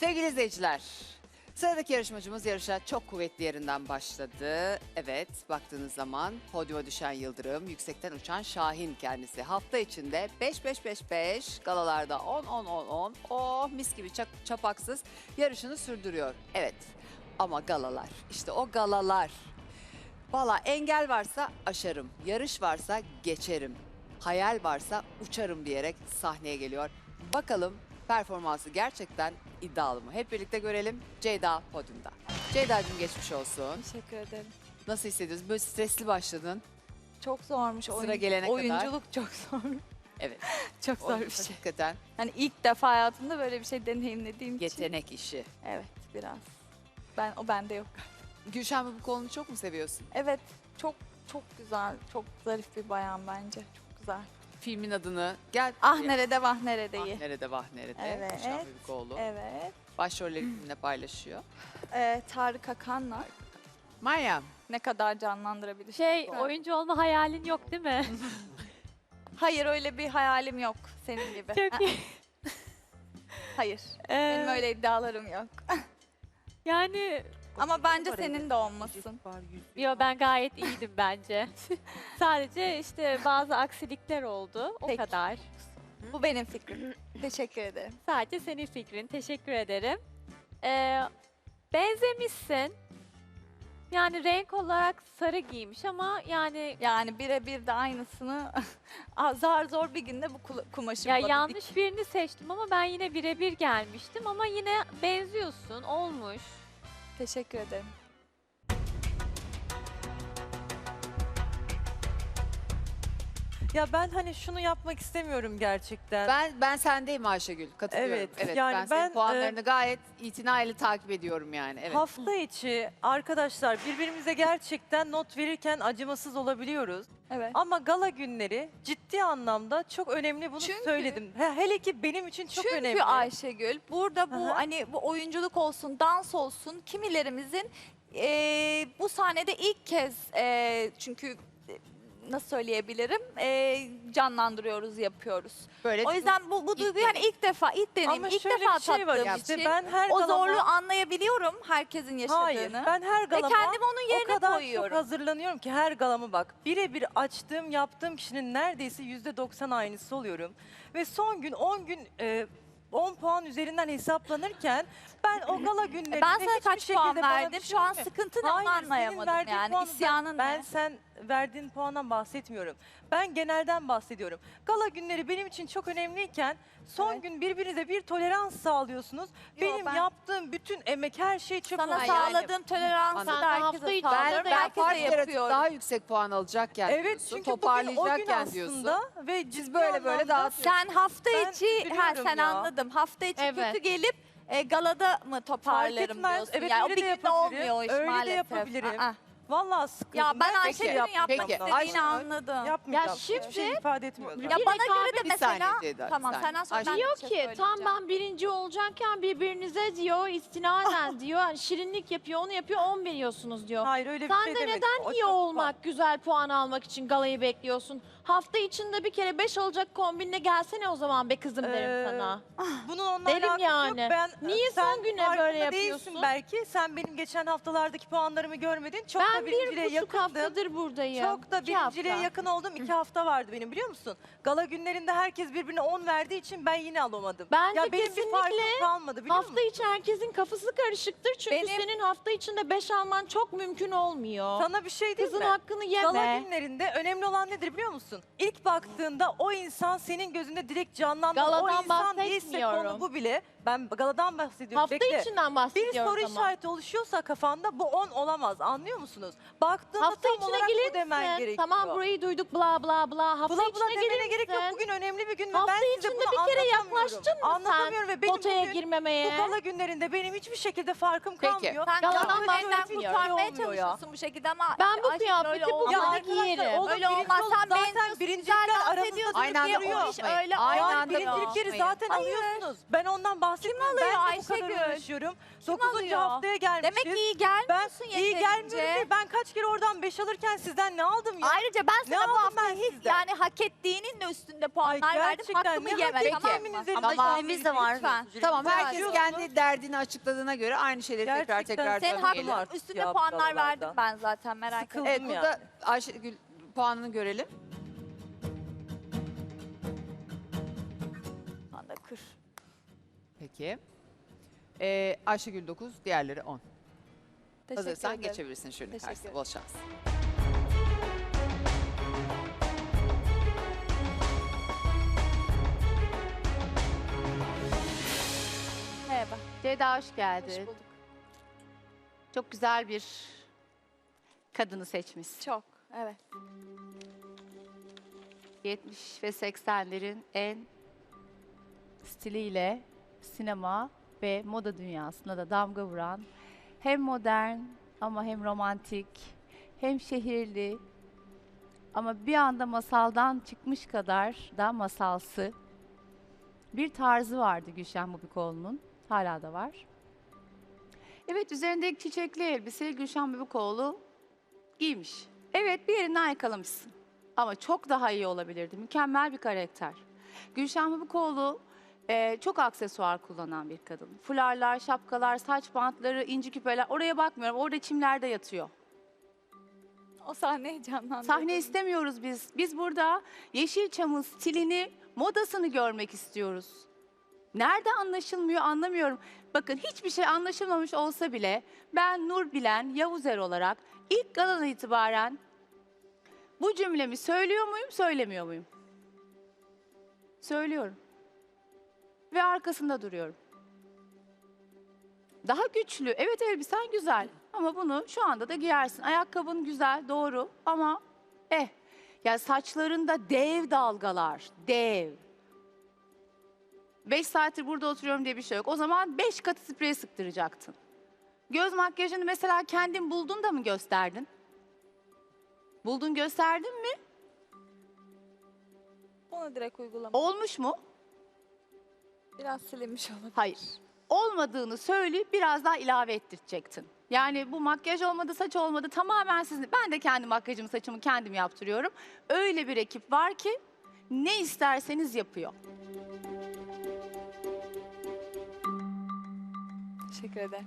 Sevgili izleyiciler, sıradaki yarışmacımız yarışa çok kuvvetli yerinden başladı. Evet, baktığınız zaman podyuma düşen Yıldırım, yüksekten uçan Şahin kendisi. Hafta içinde 5-5-5-5, galalarda 10-10-10-10, oh mis gibi çak- çapaksız yarışını sürdürüyor. Evet, ama galalar, işte o galalar. Valla engel varsa aşarım, yarış varsa geçerim, hayal varsa uçarım diyerek sahneye geliyor. Bakalım performansı gerçekten iddialı mı? Hep birlikte görelim. Ceyda podyumda. Ceyda'cığım geçmiş olsun. Teşekkür ederim. Nasıl hissediyorsun? Böyle stresli başladın. Çok zormuş. Sıra oyun- gelene kadar. Oyunculuk çok zor. Evet. çok zor bir şey. Hakikaten Yani ilk defa hayatımda böyle bir şey deneyimlediğim için. yetenek işi. Evet biraz. Ben o bende yok. Gülşen bu kolunu çok mu seviyorsun? Evet çok çok güzel. Çok zarif bir bayan bence. Çok güzel. Filmin adını gel. Ah nerede vah neredeyi. Ah nerede vah nerede. Evet. Bebikoğlu. Evet. Başrolleri kiminle paylaşıyor? Ee, Tarık Akan'la Meryem. ne kadar canlandırabilir? Şey oyuncu olma hayalin yok değil mi? Hayır öyle bir hayalim yok senin gibi. Çok iyi. Hayır. Ee, Benim öyle iddialarım yok. Yani Ama bence senin de olmasın. yo ben gayet iyiydim bence. Sadece işte bazı aksilikler oldu. O Peki. kadar. Bu benim fikrim. Teşekkür ederim. Sadece senin fikrin. Teşekkür ederim. Ee, benzemişsin. Yani renk olarak sarı giymiş ama yani Yani birebir de aynısını zar zor bir günde bu kula- kumaşı ya bulabildik. yanlış birini seçtim ama ben yine birebir gelmiştim ama yine benziyorsun. Olmuş. Teşekkür ederim. Ya ben hani şunu yapmak istemiyorum gerçekten. Ben ben sendeyim Ayşegül. Katılıyorum. Evet, Evet. yani ben, senin ben, puanlarını gayet itinayla takip ediyorum yani. Evet. Hafta içi arkadaşlar birbirimize gerçekten not verirken acımasız olabiliyoruz. Evet. Ama gala günleri ciddi anlamda çok önemli bunu Çünkü- söyledim. He- Hele ki benim için çok Çünkü önemli. Ayşegül burada bu Aha. hani bu oyunculuk olsun, dans olsun kimilerimizin eee, bu sahnede ilk kez eee, çünkü e, nasıl söyleyebilirim eee, canlandırıyoruz, yapıyoruz. Böyle O yüzden bu bu duyguyu hani ilk defa, ilk deneyim, Ama ilk şöyle defa bir şey var tattığım işte için ben her o galama- zorluğu anlayabiliyorum herkesin yaşadığını. Hayır ben her Ve galama kendimi onun o yerine kadar koyuyorum. çok hazırlanıyorum ki her galamı bak. Birebir açtığım yaptığım kişinin neredeyse yüzde doksan aynısı oluyorum. Ve son gün 10 gün e, 10 puan üzerinden hesaplanırken ben o gala günlerinde ben sana hiçbir kaç puan şekilde bana verdim? bir Şu an şey- sıkıntı ne Hayır, onu senin anlayamadım verdiğin yani. puanı ben- İsyanın ben, ne? sen verdiğin puandan bahsetmiyorum. Ben genelden bahsediyorum. Gala günleri benim için çok önemliyken son Evet. gün birbirinize bir tolerans sağlıyorsunuz. Yo, benim ben- yaptığım bütün emek her şey çöp Sana oluyor. sağladığım toleransı da herkese hafta içi- ben, sağlıyorum. ben herkese fark yaratıp yapıyorum. daha yüksek puan alacakken Evet diyorsun, çünkü bugün o gün toparlayacakken diyorsun. aslında ve Siz ciddi böyle böyle anlamda dağıtıyorsunuz. Sen hafta Ben içi, ha üzülüyorum sen ya. anladım. Hafta içi Evet. kötü gelip e, galada mı fark toparlarım etmez. diyorsun. Evet yani o öyle bir de günde olmuyor o iş yapabilirim. Öyle de maalesef. yapabilirim. Aa. Vallahi sıkıldım. Ya ben Ayşegül'ün yap- yapmak Peki, istediğini Ayşe- anladım. Yapmayacağım. Ya şimdi- şey ifade etmiyorum. Ya Bir bana rekabet- göre de bir mesela saniye Ceyda, bir tamam saniye. senden sonra Ayşe- ben Diyor bir şey ki tam söyleyeceğim. ben birinci olacakken birbirinize diyor istinaden diyor hani şirinlik yapıyor onu yapıyor 10 veriyorsunuz diyor. Hayır öyle bir Sen şey de demedim. neden O iyi çok olmak, güzel puan almak için galayı bekliyorsun? Hafta içinde bir kere 5 alacak kombinle gelsene o zaman be kızım derim Ee, sana. Bunun onunla Derim alakası yani. yok. Ben, Niye sen son güne farkında böyle değilsin yapıyorsun? belki. Sen benim geçen haftalardaki puanlarımı görmedin. Çok ben da bir birinciliğe buçuk yakındım. haftadır buradayım. Çok da İki birinciliğe hafta. yakın oldum. İki hafta vardı benim biliyor musun? Gala günlerinde herkes birbirine 10 verdiği için ben yine alamadım. Bence ya benim bir farkım kalmadı biliyor Hafta musun? içi herkesin kafası karışıktır çünkü Benim- senin hafta içinde 5 alman çok mümkün olmuyor. Sana bir şey diyeyim Kızın mi? hakkını Gala yeme. günlerinde önemli olan nedir biliyor musun? İlk baktığında o insan senin gözünde direkt canlandı. o Galadan insan değilse bahsetmiyorum. konu bu bile. Ben galadan bahsediyorum. Hafta Bekle. içinden Bir soru ama. işareti oluşuyorsa kafanda bu 10 olamaz. Anlıyor musunuz? Baktığında Hafta tam içine olarak bu demen gerekiyor. Tamam burayı duyduk bla bla bla. Hafta Bula bula içine demene gelir gerek yok. Bugün önemli bir gün ve Hafta ben size içinde bunu bir kere anlatamıyorum. yaklaştın mı sen Anlatamıyorum ve benim Potaya bugün girmemeye. bu gala günlerinde benim hiçbir şekilde farkım Peki. kalmıyor. Sen Galadan benden bahsetmiyorum. kurtarmaya Olmuyor ya. çalışıyorsun bu şekilde ama Ben bu Ayşegül kıyafeti öyle bu olmaz. Arkadaşlar giyerim. oğlum Öyle olmaz. birinci ol- Sen zaten benziyorsun, birincilikler güzel dans aramızda ediyorsun duruyor. diye Aynı anda o iş konuşmayın. öyle Aynı olmaz. anda Birincilikleri konuşmayın. zaten alıyorsunuz. Ben ondan bahsetmiyorum. alıyor ben de bu kadar Ayşegül? uğraşıyorum. Kim 9. alıyor? haftaya gelmişiz. Demek ki iyi ben gelmiyorsun iyi yeterince. gelmiyorum değil. Ben kaç kere oradan 5 alırken sizden ne aldım ya? Ayrıca ben Ne sana bu aldım hafta ben hiç sizden? yani hak ettiğinin de üstünde puanlar verdim. gerçekten Hakkımı ne hak yemedim ettiğimin tamam mı? üzerinde Ama Tamam. de var. Lütfen. Tamam herkes kendi derdini açıkladığına göre aynı şeyleri tekrar Gerçekten tekrar Senin söylemeyelim. hakkın üstünde ya puanlar galalardan. verdim ben zaten merak etme. Evet yani. burada Ayşegül puanını görelim. Anda kır. Peki. Ee, Ayşegül 9, diğerleri 10. Teşekkür Hazırsan ederim. geçebilirsin şöyle Teşekkür karşısına. Bol şans. Merhaba. Ceyda hoş Hoş geldin. bulduk. Çok güzel bir kadını seçmişsin. Çok. Evet. 70 ve 80'lerin en stiliyle sinema ve moda dünyasına da damga vuran hem modern ama hem romantik hem şehirli ama bir anda masaldan çıkmış kadar da masalsı bir tarzı vardı Gülşen Bubikoğlu'nun. Hala da var. Evet üzerindeki çiçekli elbiseyi Gülşen Bubikoğlu giymiş. Evet bir yerinden yakalamışsın. Ama çok daha iyi olabilirdi. Mükemmel bir karakter. Gülşen Bubikoğlu e, çok aksesuar kullanan bir kadın. Fularlar, şapkalar, saç bantları, inci küpeler. Oraya bakmıyorum. Orada çimlerde yatıyor. O sahneyi canlandırdım. Sahne istemiyoruz biz. Biz burada Yeşilçam'ın stilini, modasını görmek istiyoruz. Nerede anlaşılmıyor anlamıyorum. Bakın hiçbir şey anlaşılmamış olsa bile ben Nur Bilen Yavuzer olarak ilk galan itibaren bu cümlemi söylüyor muyum, söylemiyor muyum? Söylüyorum. Ve arkasında duruyorum. Daha güçlü. Evet elbisen güzel ama bunu şu anda da giyersin. Ayakkabın güzel, doğru ama eh. Ya saçlarında dev dalgalar, dev. Beş saattir burada oturuyorum diye bir şey yok. O zaman beş katı sprey sıktıracaktın. Göz makyajını mesela kendin buldun da mı gösterdin? Buldun gösterdin mi? Onu direkt uygulama. Olmuş mu? Biraz silinmiş olabilir. Hayır. Olmadığını söyleyip biraz daha ilave ettirecektin. Yani bu makyaj olmadı, saç olmadı tamamen sizin. Ben de kendi makyajımı, saçımı kendim yaptırıyorum. Öyle bir ekip var ki ne isterseniz yapıyor. Teşekkür ederim.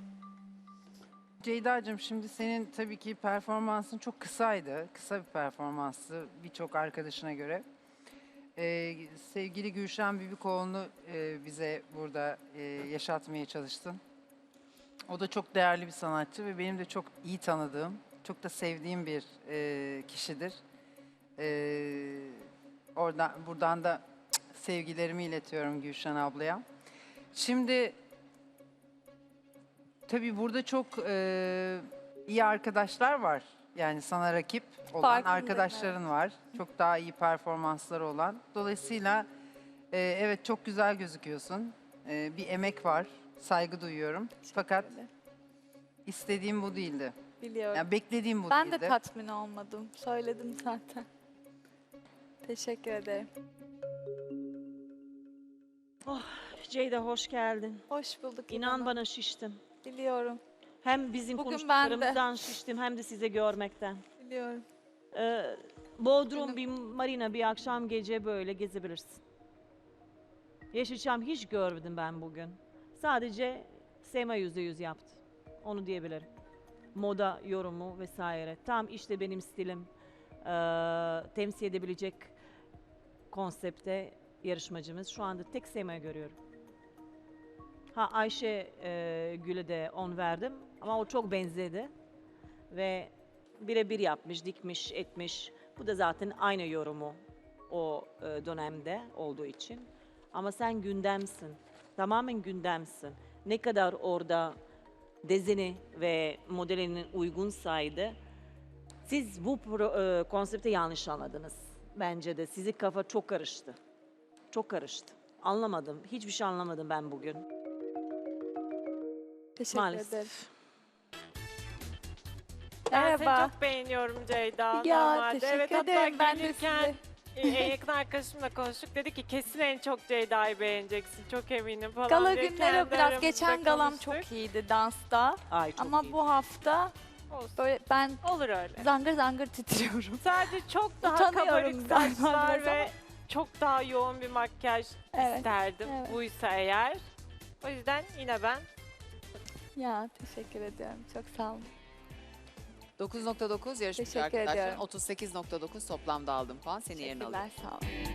Ceyda'cığım şimdi senin tabii ki performansın çok kısaydı. Kısa bir performanstı birçok arkadaşına göre. Ee, sevgili Gülşen Bibikoğlu'nu e, bize burada e, yaşatmaya çalıştın. O da çok değerli bir sanatçı ve benim de çok iyi tanıdığım, çok da sevdiğim bir e, kişidir. Ee, oradan, buradan da sevgilerimi iletiyorum Gülşen ablaya. Şimdi Tabii burada çok e, iyi arkadaşlar var. Yani sana rakip olan Farkındayım, arkadaşların var. Çok daha iyi performansları olan. Dolayısıyla e, evet çok güzel gözüküyorsun. E, bir emek var. Saygı duyuyorum. Fakat istediğim bu değildi. Biliyorum. Yani beklediğim bu ben değildi. de tatmin olmadım. Söyledim zaten. Teşekkür ederim. Ceyda hoş geldin. Hoş bulduk. İnan İnan bana şiştim. Biliyorum. Hem bizim Bugün ben de. konuştuklarımızdan şiştim hem de size görmekten. Biliyorum. Ee, Bodrum bir marina bir akşam gece böyle gezebilirsin. Yeşilçam hiç görmedim ben bugün. Sadece Sema yüzde yüz yaptı. Onu diyebilirim. Moda yorumu vesaire. Tam işte benim stilim. Ee, temsil edebilecek konsepte yarışmacımız. Şu anda tek Sema'yı görüyorum. Ha Ayşe e, Gül'e de 10 verdim ama o çok benzedi. Ve birebir yapmış, dikmiş, etmiş. Bu da zaten aynı yorumu o e, dönemde olduğu için. Ama sen gündemsin. Tamamen gündemsin. Ne kadar orada dezini ve modelinin uygunsaydı siz bu pro, e, konsepti yanlış anladınız. Bence de sizi kafa çok karıştı. Çok karıştı. Anlamadım. Hiçbir şey anlamadım ben bugün. Teşekkür Maalesef. ederim. Ben Merhaba. seni çok beğeniyorum Ceyda Ya normalde. teşekkür evet, hatta ederim. Ben de gelirken e, en yakın arkadaşımla konuştuk. Dedi ki kesin en çok Ceyda'yı beğeneceksin. Çok eminim falan Gala diye günleri kendi biraz aramızda geçen galam konuştuk. çok iyiydi dansta. Ay çok Ama iyi. bu hafta Olsun. böyle ben Olur öyle. zangır zangır titriyorum. Sadece çok daha Utanıyorum kabarık galiba saçlar biraz ve çok daha yoğun bir makyaj Evet. isterdim. evet. Buysa eğer. O yüzden yine ben Ya teşekkür ediyorum. Çok sağ olun. 9.9 yarışmacı Teşekkür arkadaşlar. ediyorum. 38.9 toplamda aldım puan. Seni yerine alıyorum. Teşekkürler sağ olun.